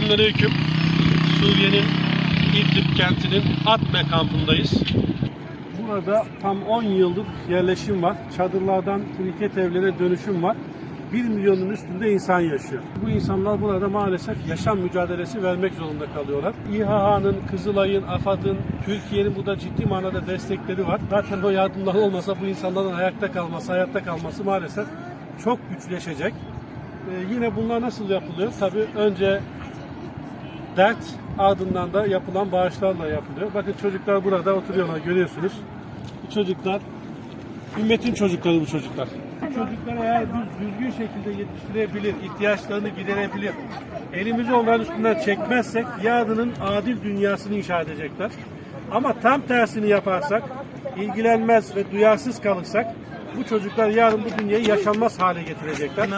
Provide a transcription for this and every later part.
Selamünaleyküm. Suriye'nin İdlib kentinin Atme kampındayız. Burada tam 10 yıllık yerleşim var. Çadırlardan kriket evlerine dönüşüm var. 1 milyonun üstünde insan yaşıyor. Bu insanlar burada maalesef yaşam mücadelesi vermek zorunda kalıyorlar. İHH'nın, Kızılay'ın, AFAD'ın, Türkiye'nin burada ciddi manada destekleri var. Zaten o yardımlar olmasa bu insanların ayakta kalması, hayatta kalması maalesef çok güçleşecek. Ee, yine bunlar nasıl yapılıyor? Tabii önce dert ardından da yapılan bağışlarla yapılıyor. Bakın çocuklar burada oturuyorlar görüyorsunuz. Bu çocuklar ümmetin çocukları bu çocuklar. Bu çocuklar eğer düz, düzgün şekilde yetiştirebilir, ihtiyaçlarını giderebilir. Elimizi onların üstünden çekmezsek yarının adil dünyasını inşa edecekler. Ama tam tersini yaparsak, ilgilenmez ve duyarsız kalırsak bu çocuklar yarın bu dünyayı yaşanmaz hale getirecekler.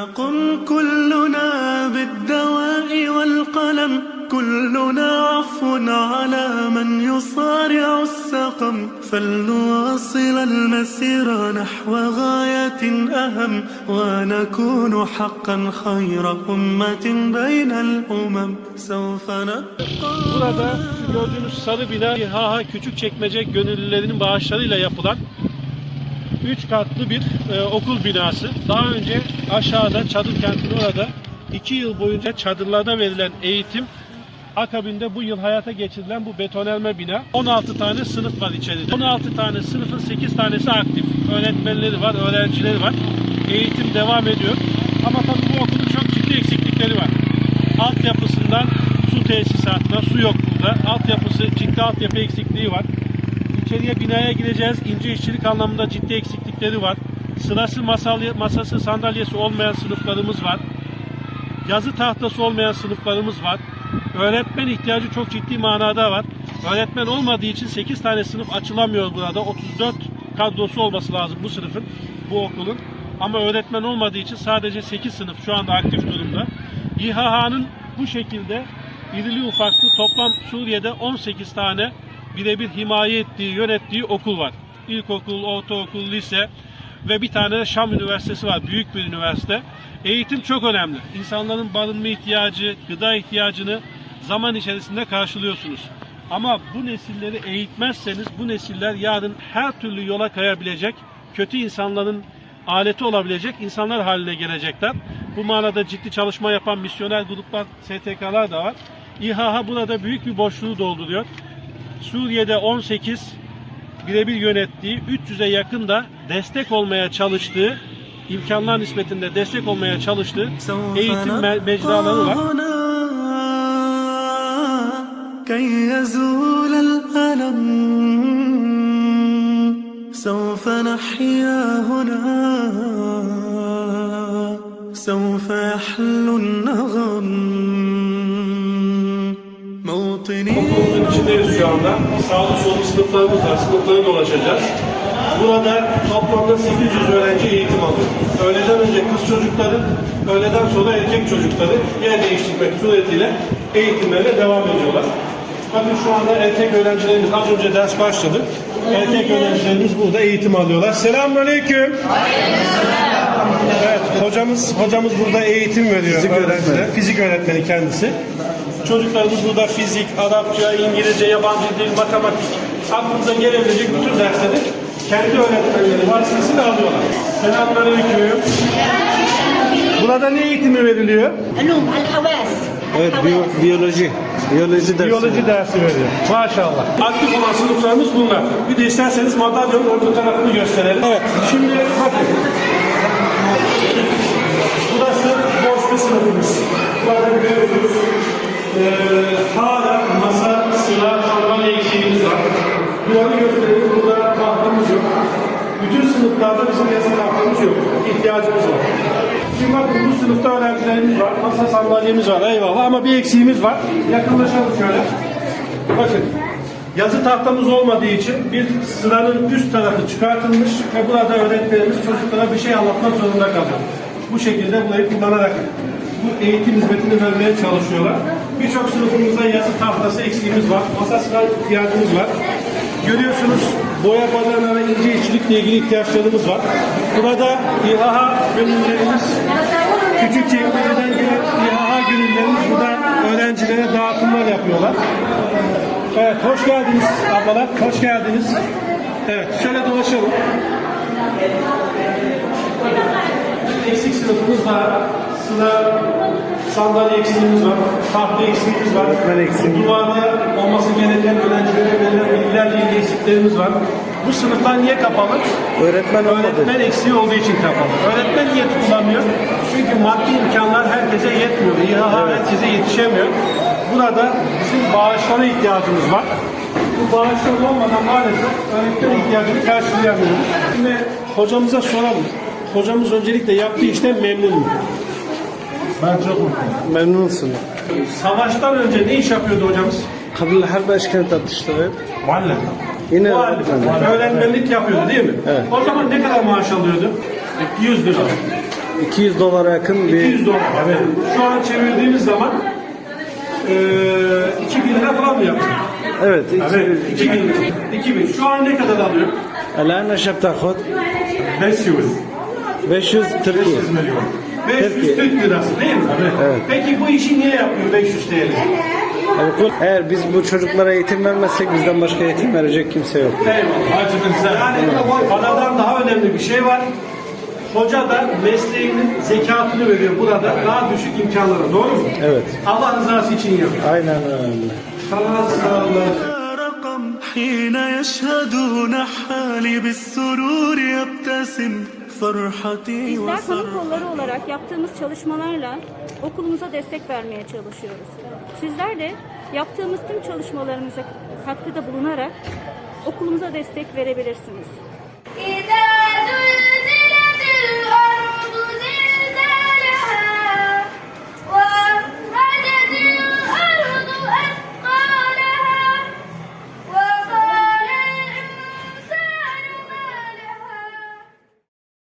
نقم كلنا بالدواء والقلم كلنا عفو على من يصارع السقم فلنواصل المسير نحو غاية أهم ونكون حقا خير أمة بين الأمم سوف نبقى Burada şu gördüğünüz sarı bina İHH Küçükçekmece gönüllülerinin bağışlarıyla yapılan 3 katlı bir e, okul binası. Daha önce aşağıda çadır kentinin orada 2 yıl boyunca çadırlarda verilen eğitim akabinde bu yıl hayata geçirilen bu betonelme bina 16 tane sınıf var içeride. 16 tane sınıfın 8 tanesi aktif. Öğretmenleri var, öğrencileri var. Eğitim devam ediyor. Ama tabii bu okulun çok ciddi eksiklikleri var. Altyapısından su tesisatına su yok burada. Altyapısı ciddi altyapı eksikliği var. İçeriye binaya gireceğiz. İnce işçilik anlamında ciddi eksiklikleri var. Sırası masal- masası sandalyesi olmayan sınıflarımız var. Yazı tahtası olmayan sınıflarımız var. Öğretmen ihtiyacı çok ciddi manada var. Öğretmen olmadığı için 8 tane sınıf açılamıyor burada. 34 kadrosu olması lazım bu sınıfın, bu okulun. Ama öğretmen olmadığı için sadece 8 sınıf şu anda aktif durumda. İHH'nın bu şekilde irili ufaklı toplam Suriye'de 18 tane birebir himaye ettiği, yönettiği okul var. İlkokul, ortaokul, lise ve bir tane Şam Üniversitesi var. Büyük bir üniversite. Eğitim çok önemli. İnsanların barınma ihtiyacı, gıda ihtiyacını zaman içerisinde karşılıyorsunuz. Ama bu nesilleri eğitmezseniz bu nesiller yarın her türlü yola kayabilecek, kötü insanların aleti olabilecek insanlar haline gelecekler. Bu manada ciddi çalışma yapan misyoner gruplar, STK'lar da var. İHA burada büyük bir boşluğu dolduruyor. Suriye'de 18 birebir yönettiği, 300'e yakın da destek olmaya çalıştığı, imkanlar nispetinde destek olmaya çalıştığı eğitim me mecraları var. هنا كي يزول الألم سوف نحيا هنا سوف يحلو النغم موطني Okulumuzun içindeyiz şu anda. Sağlı sollu sınıflarımız var. Sınıfları dolaşacağız. Burada toplamda 800 öğrenci eğitim alıyor. Öğleden önce kız çocukları, öğleden sonra erkek çocukları yer değiştirmek suretiyle eğitimlerine devam ediyorlar. Bakın şu anda erkek öğrencilerimiz az önce ders başladı. Erkek öğrencilerimiz burada eğitim alıyorlar. Selamünaleyküm. Evet, hocamız hocamız burada eğitim veriyor Fizik öğrencilere. öğretmeni. Fizik öğretmeni kendisi. Çocuklarımız burada fizik, Arapça, İngilizce, yabancı dil, matematik, aklınıza gelebilecek bütün dersleri kendi öğretmenleri vasıtasıyla alıyorlar. Selamünaleyküm. Burada ne eğitimi veriliyor? Evet, biyo- biyoloji. Biyoloji dersi. Biyoloji dersi veriyor. Maşallah. Aktif olan sınıflarımız bunlar. Bir de isterseniz madalyonun orta tarafını gösterelim. Evet. Şimdi bakın. Burası boş sınıfımız. Bakın görüyorsunuz. Ee, hala masa, sıra, sandalye eksiğimiz var. Duvarı gösterelim. Burada tahtamız yok. Bütün sınıflarda bizim yazı tahtamız yok. İhtiyacımız var. Şimdi bakın bu sınıfta öğrencilerimiz var. Masa sandalyemiz var. Eyvallah ama bir eksiğimiz var. Yakınlaşalım şöyle. Bakın yazı tahtamız olmadığı için bir sıranın üst tarafı çıkartılmış ve burada öğretmenimiz çocuklara bir şey anlatmak zorunda kalıyor. Bu şekilde burayı kullanarak bu eğitim hizmetini vermeye çalışıyorlar. Birçok sınıfımızda yazı tahtası eksiğimiz var. Masa sıra ihtiyacımız var. Görüyorsunuz boya badana ve ince işçilikle ilgili ihtiyaçlarımız var. Burada İHA gönüllerimiz küçük çekmeceden gelen İHA gönüllerimiz burada öğrenciler öğrencilere dağıtımlar yapıyorlar. Evet, hoş geldiniz ablalar, hoş geldiniz. Evet, şöyle dolaşalım. Eksik sınıfımız var. Sıra sandalye eksiğimiz var, tahta eksiğimiz var. Öğretmen eksiğimiz. Duvarda olması gereken öğrencilere verilen bilgilerle ilgili eksiklerimiz var. Bu sınıflar niye kapalı? Öğretmen olmadı. Öğretmen eksiği olduğu için kapalı. Öğretmen niye tutulamıyor? Çünkü maddi imkanlar herkese yetmiyor. İHA herkese yetişemiyor. Burada bizim bağışlara ihtiyacımız var. Bu bağışlar olmadan maalesef öğretmen ihtiyacını karşılayamıyoruz. Şimdi hocamıza soralım. Hocamız öncelikle yaptığı işten memnun mu? Ben çok mutluyum. Memnunsun. Savaştan önce ne iş yapıyordu hocamız? Kabul her başkent atıştırıyor. Muallim. Yine Muallim. öğretmen. Öğretmenlik yapıyordu değil mi? Evet. O zaman ne kadar maaş alıyordu? 100 lira. 200 dolara yakın bir 200 dolar. Evet. Şu an çevirdiğimiz zaman eee 2000 lira falan mı yapıyor? evet. Evet. 2000. 2000. Şu an ne kadar alıyor? الآن ايش بتاخذ؟ 500. 500 Türkiye. 500 milyon. 500 Türkiye. Türk lirası değil mi? Evet. Peki bu işi niye yapıyor 500 TL? Yani Eğer biz bu çocuklara eğitim vermezsek bizden başka eğitim verecek kimse yok. Eyvallah. Acıdın Yani paradan daha önemli bir şey var. Hoca da mesleğinin zekatını veriyor burada daha düşük imkanlara. Doğru mu? Evet. Allah rızası için yapıyor. Aynen öyle. Sana sağ olun. رقم حين يشهدون حالي بالسرور يبتسم فرحتي Bizler kamu kolları olarak yaptığımız çalışmalarla okulumuza destek vermeye çalışıyoruz. Sizler de yaptığımız tüm çalışmalarımıza katkıda bulunarak okulumuza destek verebilirsiniz.